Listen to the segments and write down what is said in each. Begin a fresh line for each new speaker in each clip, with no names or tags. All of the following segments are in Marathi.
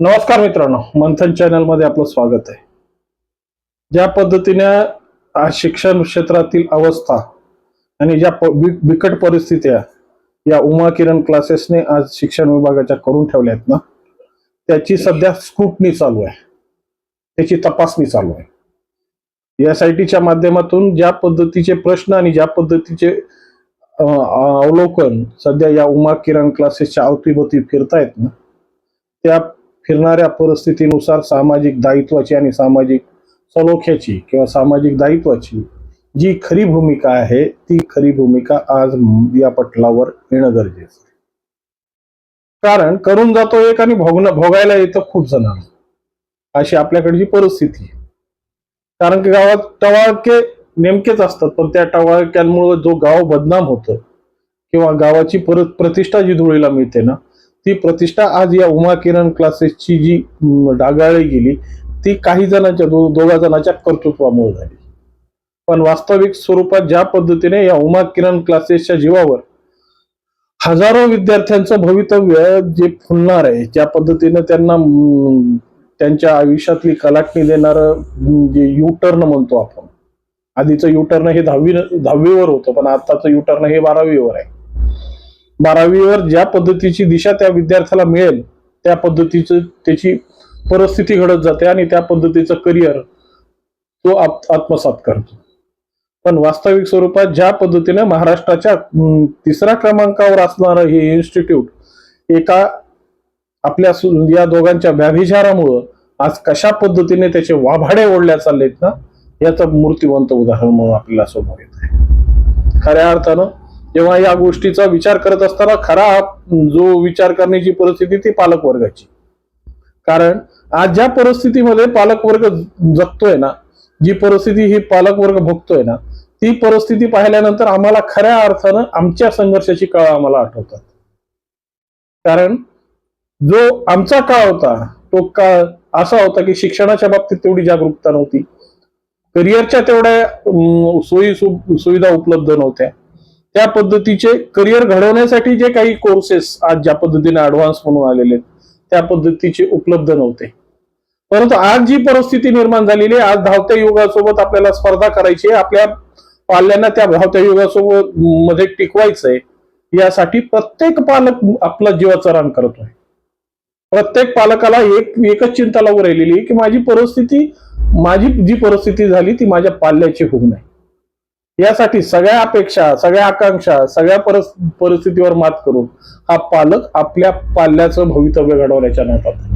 नमस्कार मित्रांनो मंथन चॅनलमध्ये आपलं स्वागत आहे. ज्या पद्धतीने आज शिक्षण क्षेत्रातील अवस्था आणि ज्या बिकट परिस्थित्या या उमा किरण क्लासेसने आज शिक्षण विभागाच्या करून ठेवल्या आहेत ना त्याची सध्या स्क्रुटनी चालू आहे. त्याची तपासणी चालू आहे. एस आय टीच्या माध्यमातून ज्या पद्धतीचे प्रश्न आणि ज्या पद्धतीचे अवलोकन सध्या या उमा किरण क्लासेसच्या अवतीभोवती फिरतायत ना त्या फिरणाऱ्या परिस्थितीनुसार सामाजिक दायित्वाची आणि सामाजिक सलोख्याची किंवा सामाजिक दायित्वाची जी खरी भूमिका आहे ती खरी भूमिका आज या पटलावर येणं गरजेचं कारण करून जातो एक आणि भोगणं भोगायला येतं खूप जणांना. अशी आपल्याकडची परिस्थिती कारण की गावात टवाळके नेमकेच असतात पण त्या टवाळक्यांमुळे जो गाव बदनाम होतं किंवा गावाची परत प्रतिष्ठा जी धुळीला मिळते ना ती प्रतिष्ठा आज या उमा किरण क्लासेसची जी डागाळली गेली ती काही जणांच्या दो, दोघा जणांच्या कर्तृत्वामुळे झाली. पण वास्तविक स्वरूपात ज्या पद्धतीने या उमा किरण क्लासेसच्या जीवावर हजारो विद्यार्थ्यांचं भवितव्य जे फुलणार आहे ज्या पद्धतीने त्यांना त्यांच्या आयुष्यातली कलाटणी देणारं जे युटर्न म्हणतो आपण. आधीचं युटर्न हे दहावी दहावीवर होतं पण आताचं युटर्न हे बारावीवर आहे. बारावीवर ज्या पद्धतीची दिशा त्या विद्यार्थ्याला मिळेल त्या पद्धतीचं त्याची परिस्थिती घडत जाते आणि त्या पद्धतीचं करिअर तो आत्मसात करतो. पण वास्तविक स्वरूपात ज्या पद्धतीने महाराष्ट्राच्या तिसऱ्या क्रमांकावर असणारं हे इन्स्टिट्यूट एका आपल्या सु- या दोघांच्या व्याभिचारामुळं आज कशा पद्धतीने त्याचे वाभाडे ओढल्या चाललेत ना याचं मूर्तिवंत उदाहरण म्हणून आपल्याला समोर येत आहे. खऱ्या अर्थानं जेव्हा या गोष्टीचा विचार करत असताना खरा जो विचार करण्याची परिस्थिती ती पालक वर्गाची कारण आज ज्या परिस्थितीमध्ये पालक वर्ग जगतोय ना जी परिस्थिती ही पालक वर्ग भोगतोय ना ती परिस्थिती पाहिल्यानंतर आम्हाला खऱ्या अर्थानं आमच्या संघर्षाची काळ आम्हाला आठवतात. कारण जो आमचा काळ होता तो काळ असा होता की शिक्षणाच्या बाबतीत तेवढी जागरूकता नव्हती. करिअरच्या तेवढ्या सोयी सुविधा उपलब्ध नव्हत्या. त्या पद्धतीचे करिअर घडवण्यासाठी जे काही कोर्सेस आज ज्या पद्धतीने ऍडव्हान्स म्हणून आलेले आहेत, त्या पद्धतीचे उपलब्ध नव्हते. परंतु आज जी परिस्थिती निर्माण झालेली आहे आज धावत्या युगासोबत आपल्याला स्पर्धा करायची आहे आपल्या पाल्यांना त्या धावत्या युगासोबत मध्ये टिकवायचंय यासाठी प्रत्येक पालक आपला जीवाचं रान करतोय. प्रत्येक पालकाला एक एकच चिंता लागू राहिलेली आहे की माझी परिस्थिती माझी जी परिस्थिती झाली ती माझ्या पाल्याची होऊ नये. यासाठी सगळ्या अपेक्षा सगळ्या आकांक्षा सगळ्या परिस्थितीवर मात करून हा पालक आपल्या पाल्याचं भवितव्य घडवण्याच्या नातात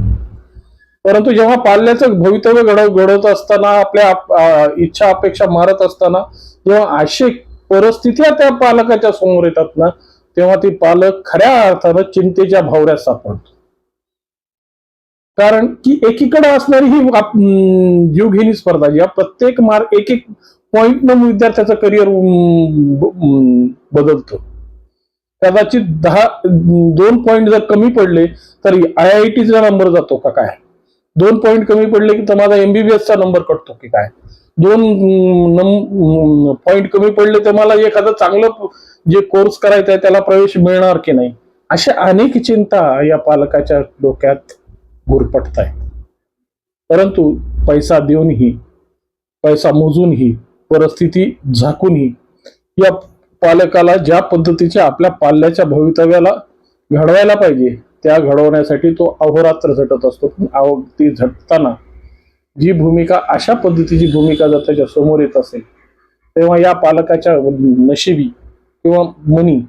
परंतु जेव्हा पाल्याचं भवितव्य घडव घडवत असताना आपल्या इच्छा अपेक्षा मारत असताना जेव्हा अशी परिस्थिती त्या पालकाच्या समोर येतात ना तेव्हा ती पालक खऱ्या अर्थानं चिंतेच्या भावऱ्यात सापडतो. कारण की एकीकडे असणारी ही जीवघेणी स्पर्धा जी प्रत्येक मार्क एक एक पॉइंट न विद्यार्थ्याचं करिअर बदलतो. कदाचित दहा दोन पॉइंट जर कमी पडले तर आय आय टीचा नंबर जातो का काय? दोन पॉइंट कमी पडले की तर माझा एमबीबीएसचा नंबर कटतो की काय? दोन पॉइंट कमी पडले तर मला एखादं चांगलं जे कोर्स करायचा आहे त्याला प्रवेश मिळणार की नाही? अशा अनेक चिंता या पालकाच्या डोक्यात गुरपटत आहे परंतु पैसा देऊनही पैसा मोजूनही परिस्थिती झाकूनही या पालकाला ज्या पद्धतीच्या आपल्या पाल्याच्या भवितव्याला घडवायला पाहिजे त्या घडवण्यासाठी तो अहोरात्र झटत असतो. पण अहो ती झटताना जी भूमिका अशा पद्धतीची भूमिका जर त्याच्यासमोर येत असेल तेव्हा या पालकाच्या नशिबी किंवा मनी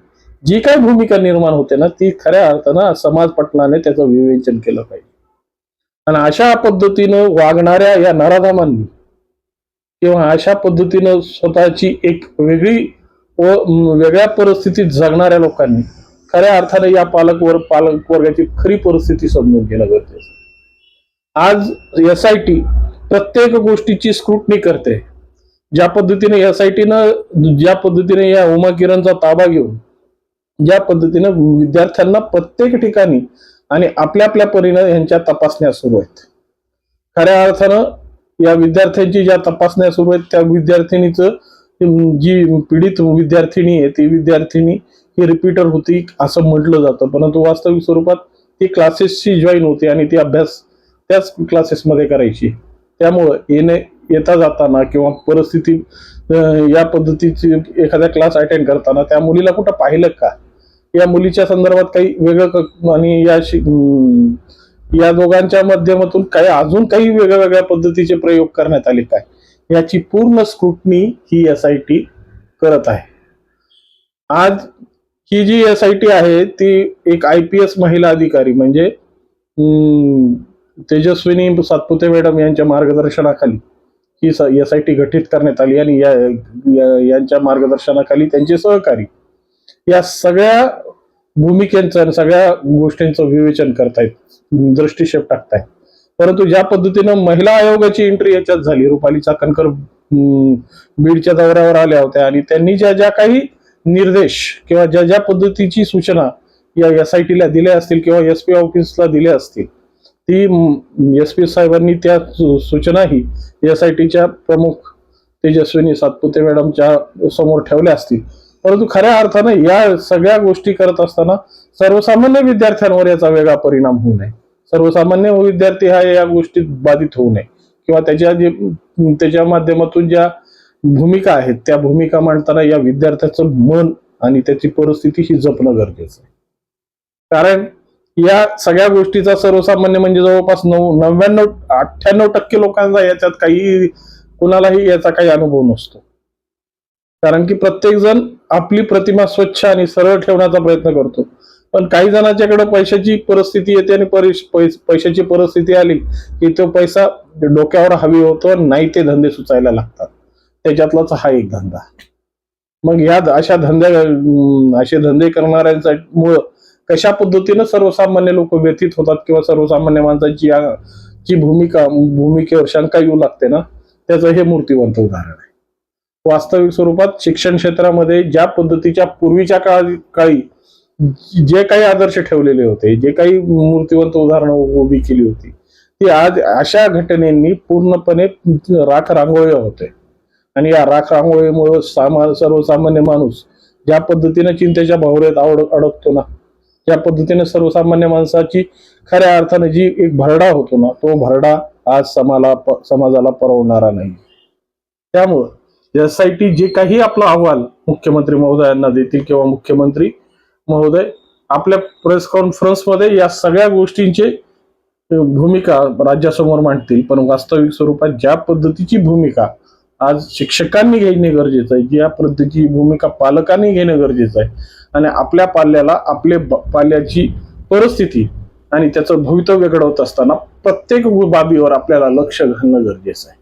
जी काही भूमिका निर्माण होते ना ती खऱ्या अर्थानं समाज पटनाने त्याचं विवेचन केलं पाहिजे. आणि अशा पद्धतीनं वागणाऱ्या या नराधामांनी किंवा अशा पद्धतीनं स्वतःची एक वेगळी व वेगळ्या परिस्थितीत जगणाऱ्या लोकांनी खऱ्या अर्थाने या पालक वर पालक वर्गाची खरी परिस्थिती समजून घेणं गरजेचं आज एस आय टी प्रत्येक गोष्टीची स्क्रुटनी करते. ज्या पद्धतीने एस आय टीनं ज्या पद्धतीने या उमा किरणचा ताबा घेऊन ज्या पद्धतीने विद्यार्थ्यांना प्रत्येक ठिकाणी आणि आपल्या आपल्या परीनं यांच्या तपासण्या सुरू आहेत. खऱ्या अर्थानं या विद्यार्थ्यांची ज्या तपासण्या सुरू आहेत त्या विद्यार्थिनीचं जी पीडित विद्यार्थिनी आहे ती विद्यार्थिनी ही रिपीटर होती असं म्हटलं जातं. परंतु वास्तविक स्वरूपात ती क्लासेसची जॉईन होती आणि ती अभ्यास त्याच क्लासेसमध्ये करायची. त्यामुळं येणे येता जाताना किंवा परिस्थिती या पद्धतीची एखादा क्लास अटेंड करताना त्या मुलीला कुठं पाहिलं का? या मुलीच्या संदर्भात काही वेगळं आणि या या दोघांच्या माध्यमातून काही अजून काही वेगळ्या वेगळ्या पद्धतीचे प्रयोग करण्यात आले काय? याची पूर्ण स्क्रुटनी ही एस आय टी करत आहे. आज ही जी एस आय टी आहे ती एक आय पी एस महिला अधिकारी म्हणजे अं, तेजस्विनी सातपुते मॅडम यांच्या मार्गदर्शनाखाली ही एस आय टी गठीत करण्यात आली आणि या- यांच्या मार्गदर्शनाखाली त्यांचे सहकारी या सगळ्या भूमिकेचं आणि सगळ्या गोष्टींचं विवेचन करतायत. दृष्टिक्षेप टाकतायत. परंतु ज्या पद्धतीनं महिला आयोगाची एंट्री याच्यात झाली रुपाली चाकणकर बीडच्या दौऱ्यावर आल्या होत्या आणि त्यांनी ज्या ज्या काही निर्देश किंवा ज्या ज्या पद्धतीची सूचना या एस आय टीला दिल्या असतील किंवा एस पी ऑफिसला दिल्या असतील ती एस पी साहेबांनी त्या सूचनाही एस आय टीच्या प्रमुख तेजस्विनी सातपुते मॅडमच्या समोर ठेवल्या असतील. परंतु खऱ्या अर्थानं या सगळ्या गोष्टी करत असताना सर्वसामान्य विद्यार्थ्यांवर याचा वेगळा परिणाम होऊ नये. सर्वसामान्य विद्यार्थी हा या गोष्टीत बाधित होऊ नये. किंवा त्याच्या जे त्याच्या माध्यमातून ज्या भूमिका आहेत त्या भूमिका मांडताना या विद्यार्थ्याचं मन आणि त्याची परिस्थिती ही जपणं गरजेचं आहे. कारण या सगळ्या गोष्टीचा सर्वसामान्य म्हणजे जवळपास नऊ नव्याण्णव अठ्ठ्याण्णव टक्के लोकांचा याच्यात काही कुणालाही याचा काही अनुभव नसतो. कारण की प्रत्येक जण आपली प्रतिमा स्वच्छ आणि सरळ ठेवण्याचा प्रयत्न करतो. पण काही जणांच्याकडे पैशाची परिस्थिती येते आणि पैशाची परिस्थिती आली की तो पैसा डोक्यावर हवी होतो आणि नाही ते धंदे सुचायला लागतात. त्याच्यातलाच हा एक धंदा. मग या अशा धंद्या असे धंदे करणाऱ्यांचा मुळे कशा पद्धतीनं सर्वसामान्य लोक व्यथित होतात किंवा सर्वसामान्य माणसाची जी भूमिका भूमिकेवर शंका येऊ लागते ना त्याचं हे मूर्तिवंत उदाहरण आहे. वास्तविक स्वरूपात शिक्षण क्षेत्रामध्ये ज्या पद्धतीच्या पूर्वीच्या काळी काळी जे काही आदर्श ठेवलेले होते जे काही मूर्तिवंत उदाहरणं उभी केली होती ती आज अशा घटनेंनी पूर्णपणे राख रांगोळी होते. आणि या राख रांगोळीमुळे सामा सर्वसामान्य माणूस ज्या पद्धतीने चिंतेच्या भावरेत आवड अडकतो ना ज्या पद्धतीने सर्वसामान्य माणसाची खऱ्या अर्थाने जी एक भरडा होतो ना तो भरडा आज समाला समाजाला परवडणारा नाही. त्यामुळं एस आय टी जे काही आपला अहवाल मुख्यमंत्री महोदयांना देतील किंवा मुख्यमंत्री महोदय आपल्या प्रेस कॉन्फरन्समध्ये या सगळ्या गोष्टींचे भूमिका राज्यासमोर मांडतील. पण वास्तविक स्वरूपात ज्या पद्धतीची भूमिका आज शिक्षकांनी घेणे गरजेचं आहे ज्या पद्धतीची भूमिका पालकांनी घेणं गरजेचं आहे आणि आपल्या पाल्याला आपले पाल्याची परिस्थिती आणि त्याचं भवितव्य घडवत असताना प्रत्येक बाबीवर आपल्याला लक्ष घालणं गरजेचं आहे.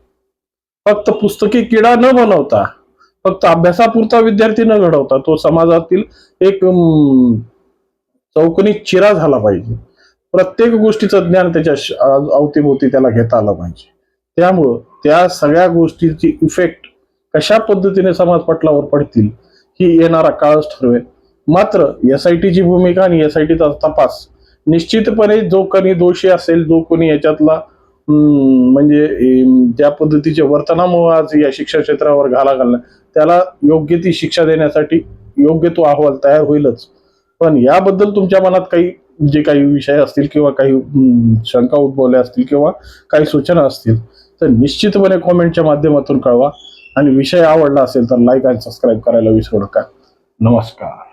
फक्त पुस्तकी किडा न बनवता फक्त अभ्यासापुरता विद्यार्थी न घडवता तो समाजातील एक चौकणी चौकनी चिरा झाला पाहिजे. प्रत्येक गोष्टीचं ज्ञान त्याच्या अवतीभोवती त्याला घेता आलं पाहिजे. त्यामुळं त्या सगळ्या गोष्टीची इफेक्ट कशा पद्धतीने समाज पटलावर पडतील ही येणारा काळच ठरवेल. मात्र एस आय टीची भूमिका आणि एस आय टीचा तपास निश्चितपणे जो कोणी दोषी असेल जो कोणी याच्यातला म्हणजे ज्या पद्धतीच्या वर्तनामुळे आज या शिक्षण क्षेत्रावर घाला घालला त्याला योग्य ती शिक्षा देण्यासाठी योग्य तो अहवाल तयार होईलच. पण याबद्दल तुमच्या मनात काही जे काही विषय असतील किंवा काही शंका उद्भवल्या असतील किंवा काही सूचना असतील तर निश्चितपणे कॉमेंटच्या माध्यमातून कळवा. आणि विषय आवडला असेल तर लाईक आणि सबस्क्राईब करायला विसरू नका. नमस्कार.